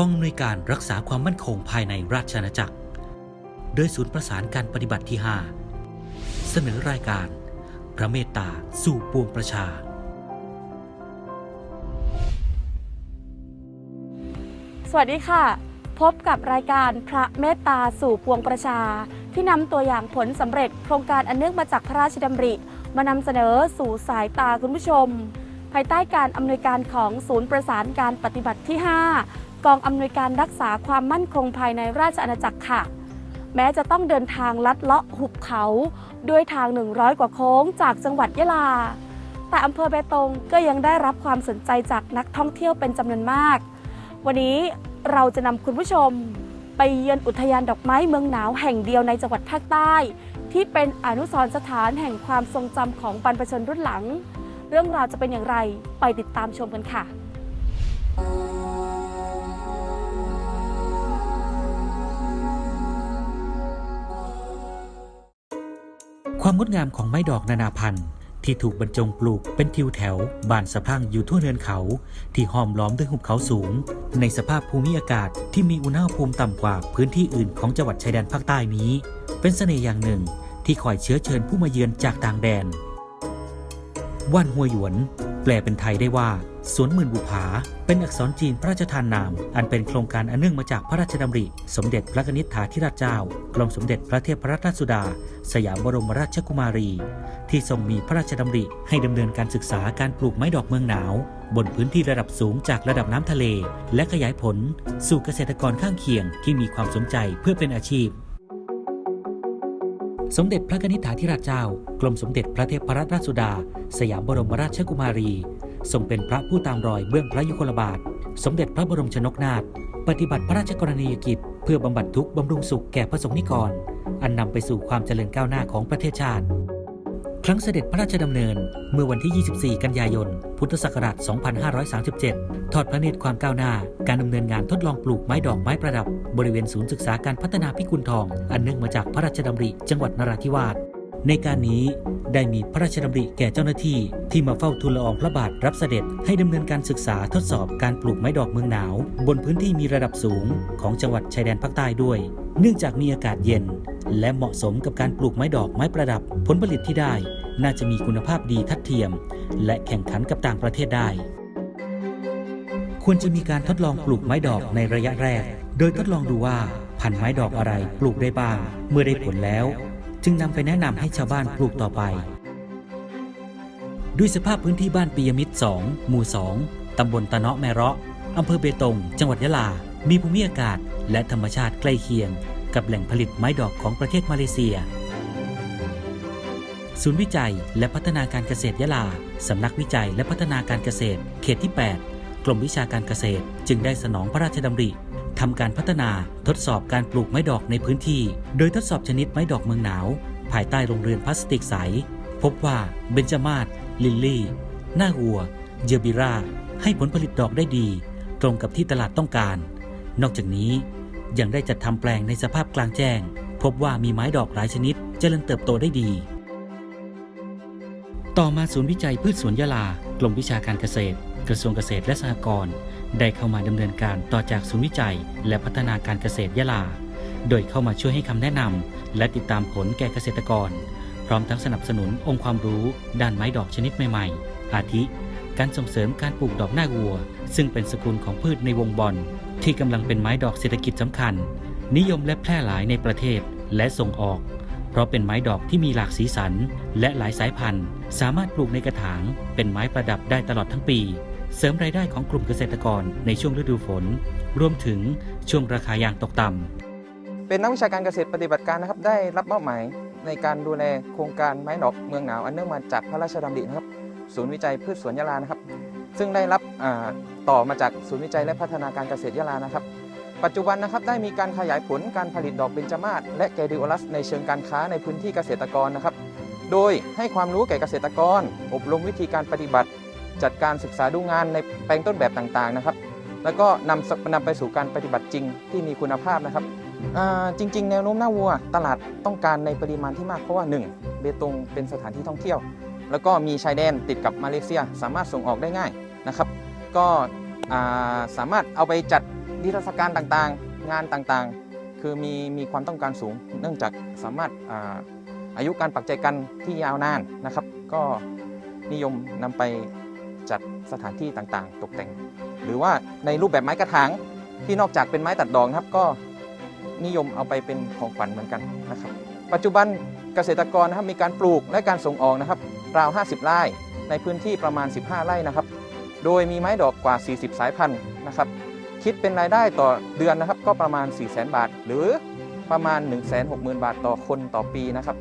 กองอำนวยการรักษาความมั่นคงภายในราชอาณาจักร โดยศูนย์ประสานการปฏิบัติที่ 5 เสนอรายการ พระเมตตาสู่ปวงประชา สวัสดีค่ะ พบกับรายการพระเมตตาสู่ปวงประชา ที่นำตัวอย่างผลสำเร็จ โครงการอันเนื่องมาจากพระราชดำริ มานำเสนอสู่สายตาคุณผู้ชม ภายใต้การอำนวยการของศูนย์ประสานการปฏิบัติที่ 5 กองอำนวยการรักษาความมั่นคงภายในราชอาณาจักรค่ะ แม้จะต้องเดินทางลัดเลาะหุบเขา ด้วยทาง 100 กว่าโค้งจากจังหวัดยะลา แต่อำเภอเบตงก็ยังได้รับความสนใจจากนักท่องเที่ยวเป็นจำนวนมาก วันนี้เราจะนำคุณผู้ชม ไปเยือนอุทยานดอกไม้เมืองหนาวแห่งเดียวในจังหวัดภาคใต้ ที่เป็นอนุสรณ์สถานแห่งความทรงจำของบรรพชนรุ่นหลัง เรื่องราวจะเป็นอย่างไรไปติดตามชมกันค่ะ ความงดงามของไม้ดอกนานาพันธุ์ ที่ถูกบรรจงปลูกเป็นทิวแถว บานสะพังอยู่ทั่วเนินเขา ที่ห้อมล้อมด้วยหุบเขาสูง ในสภาพภูมิอากาศที่มีอุณหภูมิต่ำกว่าพื้นที่อื่นของจังหวัดชายแดนภาคใต้นี้ เป็นเสน่ห์อย่างหนึ่ง ที่คอยเชื้อเชิญผู้มาเยือนจากต่างแดนว่านหัวหยวน แปลเป็นไทยได้ว่า สวนหมื่นบุภา เป็นอักษรจีนพระราชทานนาม อันเป็นโครงการอันเนื่องมาจากพระราชดำริ สมเด็จพระนิษฐาธิราชเจ้ากรมสมเด็จพระเทพรัตนราชสุดา สยามบรมราชกุมารี ที่ทรงมีพระราชดำริ ให้ดำเนินการศึกษาการปลูกไม้ดอกเมืองหนาว บนพื้นที่ระดับสูงจากระดับน้ำทะเล และขยายผล สู่เกษตรกรข้างเคียงที่มีความสนใจเพื่อเป็นอาชีพสมเด็จพระนิษฐาธิราชเจ้า กรมสมเด็จพระเทพรัตนราชสุดา สยามบรมราชกุมารี ทรงเป็นพระผู้ตามรอยเบื้องพระยุคลบาท สมเด็จพระบรมชนกนาถปฏิบัติพระราชกรณียกิจ เพื่อบำบัดทุกข์บำรุงสุขแก่พระสงฆ์นิกร อันนำไปสู่ความเจริญก้าวหน้าของประเทศชาติ ครั้งเสด็จพระราชดำเนินเมื่อวันที่ 24 กันยายน พุทธศักราช 2537 ทอดพระเนตรความก้าวหน้า การดำเนินงานทดลองปลูกไม้ดอกไม้ประดับ บริเวณศูนย์ศึกษาการพัฒนาพิกุลทอง อันเนื่องมาจากพระราชดำริ จังหวัดนราธิวาส ในการนี้ได้มีพระราชดำริแก่เจ้าหน้าที่ที่มาเฝ้าทูลละอองพระบาทรับเสด็จให้ดำเนินการศึกษาทดสอบการปลูกไม้ดอกเมืองหนาว บนพื้นที่มีระดับสูงของจังหวัดชายแดนภาคใต้ด้วย เนื่องจากมีอากาศเย็น และเหมาะสมกับการปลูกไม้ดอกไม้ประดับ ผลผลิตที่ได้ น่าจะมีคุณภาพดีทัดเทียม และแข่งขันกับต่างประเทศได้ ควรจะมีการทดลองปลูกไม้ดอกในระยะแรก โดยทดลองดูว่าพันไม้ดอกอะไรปลูกได้บ้าง เมื่อได้ผลแล้ว จึงนำไปแนะนำให้ชาวบ้านปลูกต่อไป ด้วยสภาพพื้นที่บ้านปียมิตร 2 หมู่ 2 ตำบลตะเนาะแมเราะอำเภอเบตง จังหวัดยะลา มีภูมิอากาศ และธรรมชาติใกล้เคียง กับแหล่งผลิตไม้ดอกของประเทศมาเลเซีย ศูนย์วิจัยและพัฒนาการเกษตรยะลา สำนักวิจัยและพัฒนาการเกษตร เขตที่ 8 กรมวิชาการเกษตร จึงได้สนองพระราชดำริ ทำการพัฒนาทดสอบการปลูกไม้ดอกในพื้นที่ โดยทดสอบชนิดไม้ดอกเมืองหนาว ภายใต้โรงเรือนพลาสติกใส พบว่าเบญจมาศลิลลี่ หน้าวัว เยอบิรา ให้ผลผลิตดอกได้ดี ตรงกับที่ตลาดต้องการ นอกจากนี้ยังได้จัดทำแปลงในสภาพกลางแจ้ง พบว่ามีไม้ดอกหลายชนิดเจริญเติบโตได้ดี ต่อมาศูนย์วิจัยพืชสวนยะลากรมวิชาการเกษตร กระทรวงเกษตรและสหกรณ์ ได้เข้ามาดำเนินการต่อจากศูนย์วิจัย และพัฒนาการเกษตรยะลา โดยเข้ามาช่วยให้คำแนะนำและติดตามผลแก่เกษตรกร พร้อมทั้งสนับสนุนองค์ความรู้ ด้านไม้ดอกชนิดใหม่ๆ อาทิ การส่งเสริมการปลูกดอกหน้าวัว ซึ่งเป็นสกุลของพืชในวงบอลที่กำลังเป็นไม้ดอกเศรษฐกิจสำคัญ นิยมและแพร่หลายในประเทศและส่งออก เพราะเป็นไม้ดอกที่มีหลากสีสัน และหลายสายพันธุ์ สามารถปลูกในกระถาง เป็นไม้ประดับได้ตลอดทั้งปี เสริมรายได้ของกลุ่มเกษตรกรในช่วงฤดูฝน รวมถึงช่วงราคายางตกต่ำ เป็นนักวิชาการเกษตรปฏิบัติการนะครับได้รับมอบหมายในการดูแลโครงการไม้ดอกเมืองหนาวอันเนื่องมาจากพระราชดำรินะครับ ศูนย์วิจัยพืชสวนยะลานะครับ ซึ่งได้รับต่อมาจากศูนย์วิจัยและพัฒนาการเกษตรยะลานะครับ ปัจจุบันนะครับได้มีการขยายผลการผลิตดอกเบญจมาศและแกดิโอลัส ในเชิงการค้าในพื้นที่เกษตรกรนะครับ โดยให้ความรู้แก่เกษตรกร อบรมวิธีการปฏิบัติ จัดการศึกษาดูงานในแปลงต้นแบบต่างๆนะครับ แล้วก็นำนำไปสู่การปฏิบัติจริงที่มีคุณภาพนะครับจริง ๆ แนวโน้มหน้าวัว ตลาดต้องการในปริมาณที่มากเพราะว่า 1. เบตงเป็นสถานที่ท่องเที่ยว แล้วก็มีชายแดนติดกับมาเลเซีย สามารถส่งออกได้ง่ายนะครับ ก็สามารถเอาไปจัดนิทรรศการต่างๆ งานต่างๆ คือมีมีความต้องการสูง เนื่องจากสามารถอาอายุการปักใจกันที่ยาวนานนะครับ ก็นิยมนำไป จัดสถานที่ต่างๆ ตกแต่ง หรือว่าในรูปแบบไม้กระถางที่นอกจากเป็นไม้ตัดดอกนะครับก็นิยมเอาไปเป็นของขวัญเหมือนกันนะครับ ปัจจุบันเกษตรกรนะครับมีการปลูกและการส่งออกนะครับราว 50 ไร่ในพื้นที่ประมาณ 15 ไร่นะครับ โดยมีไม้ดอกกว่า 40 สายพันธุ์นะครับ คิดเป็นรายได้ต่อเดือนนะครับ ก็ประมาณ 4 0 0 0 0 0 บาท หรือประมาณ 1 6 0 0 0 0 บาทต่อคนต่อปีนะครับ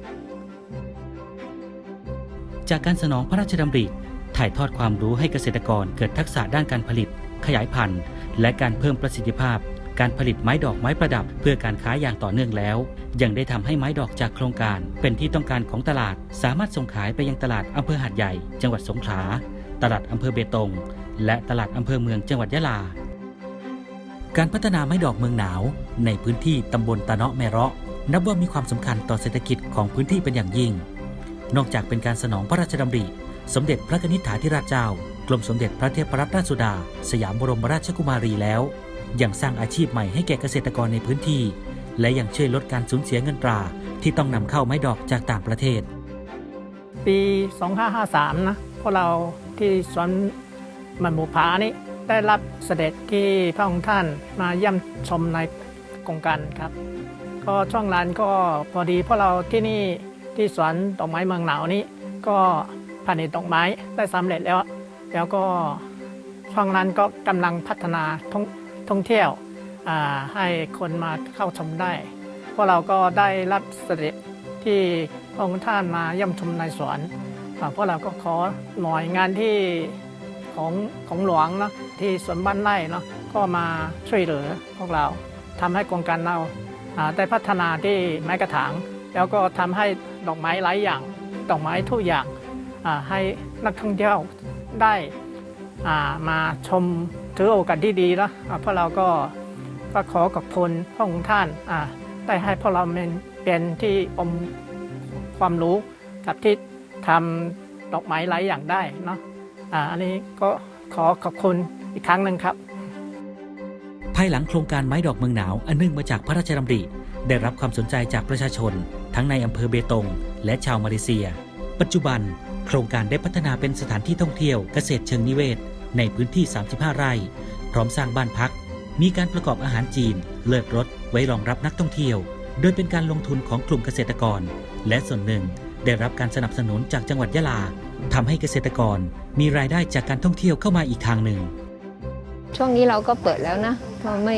จากการสนองพระราชดำริ ถ่ายทอดความรู้ให้เกษตรกรเกิดทักษะด้านการผลิต ขยายพันธุ์ และการเพิ่มประสิทธิภาพ การผลิตไม้ดอกไม้ประดับ เพื่อการค้าอย่างต่อเนื่องแล้ว ยังได้ทำให้ไม้ดอกจากโครงการ เป็นที่ต้องการของตลาด สามารถส่งขายไปยังตลาดอำเภอหาดใหญ่ จังหวัดสงขลา ตลาดอำเภอเบตง และตลาดอำเภอเมืองจังหวัดยะลา การพัฒนาไม้ดอกเมืองหนาว ในพื้นที่ตำบลตะเนาะแมเราะ นับว่ามีความสำคัญต่อเศรษฐกิจของพื้นที่เป็นอย่างยิ่ง นอกจากเป็นการสนองพระราชดำริ สมเด็จพระนิษฐาธิราชเจ้ากรมสมเด็จพระเทพรัตนราชสุดา สยามบรมราชกุมารีแล้วยังสร้างอาชีพใหม่ให้แก่เกษตรกรในพื้นที่ และยังช่วยลดการสูญเสียเงินตรา ที่ต้องนำเข้าไม้ดอกจากต่างประเทศ ปี 2553 นะพวกเราที่สวนมันหมูผานี่ได้รับเสด็จที่พระองค์ท่านมาเยี่ยมชมในโครงการครับ ก็ช่วงนั้นก็พอดีพวกเราที่นี่ที่สวนดอกไม้เมืองหนาวนี้ก็ ผลิตดอกไม้ได้สำเร็จแล้ว แล้วก็ช่วงนั้นก็กำลังพัฒนาท่องท่องเที่ยวให้คนมาเข้าชมได้พวกเราก็ได้รับเสด็จที่พระองค์ท่านมาเยี่ยมชมในสวนพวกเราก็ขอหน่วยงานที่ของของหลวงเนาะที่สวนบ้านไร่เนาะก็มาช่วยเหลือพวกเราทำให้โครงการเราได้พัฒนาที่ไม้กระถาง แล้วก็ทำให้ดอกไม้หลายอย่างดอกไม้ทุกอย่าง ให้นักท่องเที่ยวได้มาชมถือโอกาสที่ดีนะอ่าพวกเราก็ก็ขอขอบคุณพระองค์ท่านได้ให้พวกเราเป็นที่อมความรู้กับที่ทำดอกไม้หลายอย่างได้เนาะอันนี้ก็ขอขอบคุณอีกครั้งหนึ่งครับ ภายหลังโครงการไม้ดอกเมืองหนาวอันเนื่องมาจากพระราชดำริ ได้รับความสนใจจากประชาชน ทั้งในอำเภอเบตง และชาวมาเลเซีย ปัจจุบัน โครงการได้พัฒนาเป็นสถานที่ท่องเที่ยวเกษตรเชิงนิเวศ ในพื้นที่ 35 ไร่ พร้อมสร้างบ้านพัก มีการประกอบอาหารจีน เลิศรสไว้รองรับนักท่องเที่ยว โดยเป็นการลงทุนของกลุ่มเกษตรกร และส่วนหนึ่งได้รับการสนับสนุนจากจังหวัดยะลาทำให้เกษตรกรมีรายได้จากการท่องเที่ยวเข้ามาอีกทางหนึ่ง ช่วงนี้เราก็เปิดแล้วนะไม่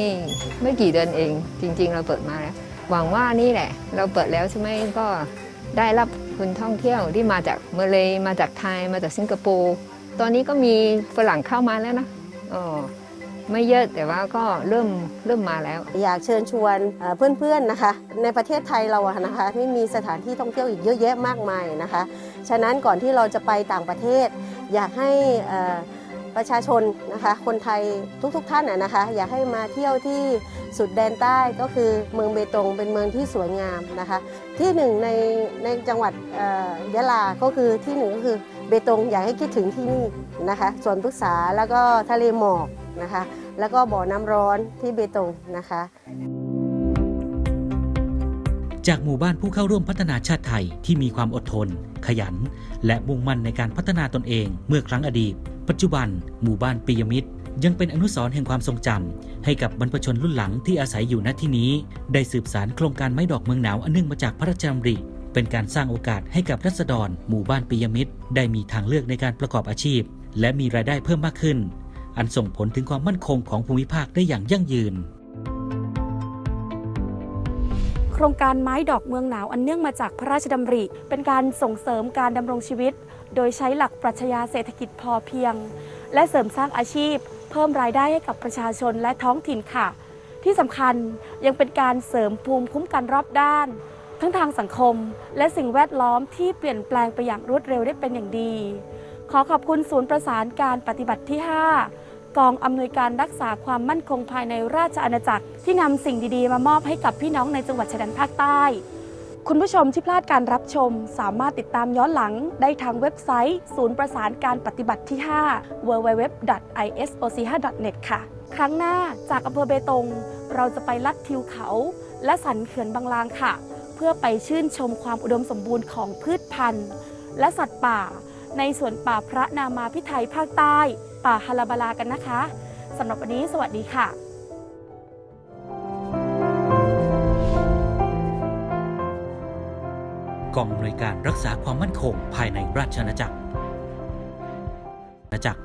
ไม่กี่เดือนเอง จริง ๆ เราเปิดมาแล้วหวังว่านี่แหละ เราเปิดแล้วใช่ไหมก็ได้รับ คนท่องเที่ยวที่มาจากเมเลมาจากไทย มาจากสิงคโปร์ตอนนี้ก็มีฝรั่งเข้ามาแล้วนะอ๋อไม่เยอะแต่ว่าก็เริ่มเริ่มมาแล้ว อยากเชิญชวนเพื่อนๆนะคะ ในประเทศไทยเราอะนะคะที่มีสถานที่ท่องเที่ยวอีกเยอะแยะมากมายนะคะ ฉะนั้นก่อนที่เราจะไปต่างประเทศ อยากให้อ่อ ประชาชนนะคะคนไทยทุกๆท่านอะนะคะอยากให้มาเที่ยวที่สุดแดนใต้ก็คือเมืองเบตงเป็นเมืองที่สวยงามนะคะ ที่หนึ่งในในจังหวัดยะลาก็คือที่หนึ่งก็คือเบตงอยากให้คิดถึงที่นี่นะคะสวนพฤกษาแล้วก็ทะเลหมอกนะคะ แล้วก็บ่อน้ำร้อนที่เบตงนะคะ จากหมู่บ้านผู้เข้าร่วมพัฒนาชาติไทยที่มีความอดทน ขยัน และมุ่งมั่นในการพัฒนาตนเองเมื่อครั้งอดีต ปัจจุบัน หมู่บ้านปิยมิตร ยังเป็นอนุสรณ์แห่งความทรงจำให้กับบรรพชนรุ่นหลังที่อาศัยอยู่ณที่นี้ ได้สืบสารโครงการไม้ดอกเมืองหนาวอันเนื่องมาจากพระราชดำริเป็นการสร้างโอกาสให้กับรัษฎร หมู่บ้านปิยมิตร ได้มีทางเลือกในการประกอบอาชีพ และมีรายได้เพิ่มมากขึ้น อันส่งผลถึงความมั่นคงของภูมิภาคได้อย่างยั่งยืน ครงการไม้ดอกเมืองหนาวอันเนื่องมาจากพระราชดำริ เป็นการส่งเสริมการดำรงชีวิต โดยใช้หลักปรัชญาเศรษฐกิจพอเพียง และเสริมสร้างอาชีพ เพิ่มรายได้ให้กับประชาชนและท้องถิ่นค่ะ ที่สำคัญยังเป็นการเสริมภูมิคุ้มกันรอบด้าน ทั้งทางสังคม และสิ่งแวดล้อมที่เปลี่ยนแปลงไปอย่างรวดเร็วได้เป็นอย่างดี ขอขอบคุณศูนย์ประสานการปฏิบัติที่ 5 กองอำนวยการรักษาความมั่นคงภายในราชอาณาจักร ที่นำสิ่งดีๆ มามอบให้กับพี่น้องในจังหวัดชายแดนภาคใต้ คุณผู้ชมที่พลาดการรับชม สามารถติดตามย้อนหลังได้ทางเว็บไซต์ ศูนย์ประสานการปฏิบัติที่ 5 www.isoc5.net ค่ะ ครั้งหน้าจากอำเภอเบตง เราจะไปลัดทิวเขา และสันเขื่อนบางลางค่ะ เพื่อไปชื่นชมความอุดมสมบูรณ์ของพืชพันธุ์ และสัตว์ป่า ในสวนป่าพระนามาพิไทยภาคใต้ ป่าฮาราบาลากันนะคะสำหรับวันนี้สวัสดีค่ะกองอำนวยการรักษาความมั่นคงภายในราชอาณาจักรอาณาจักร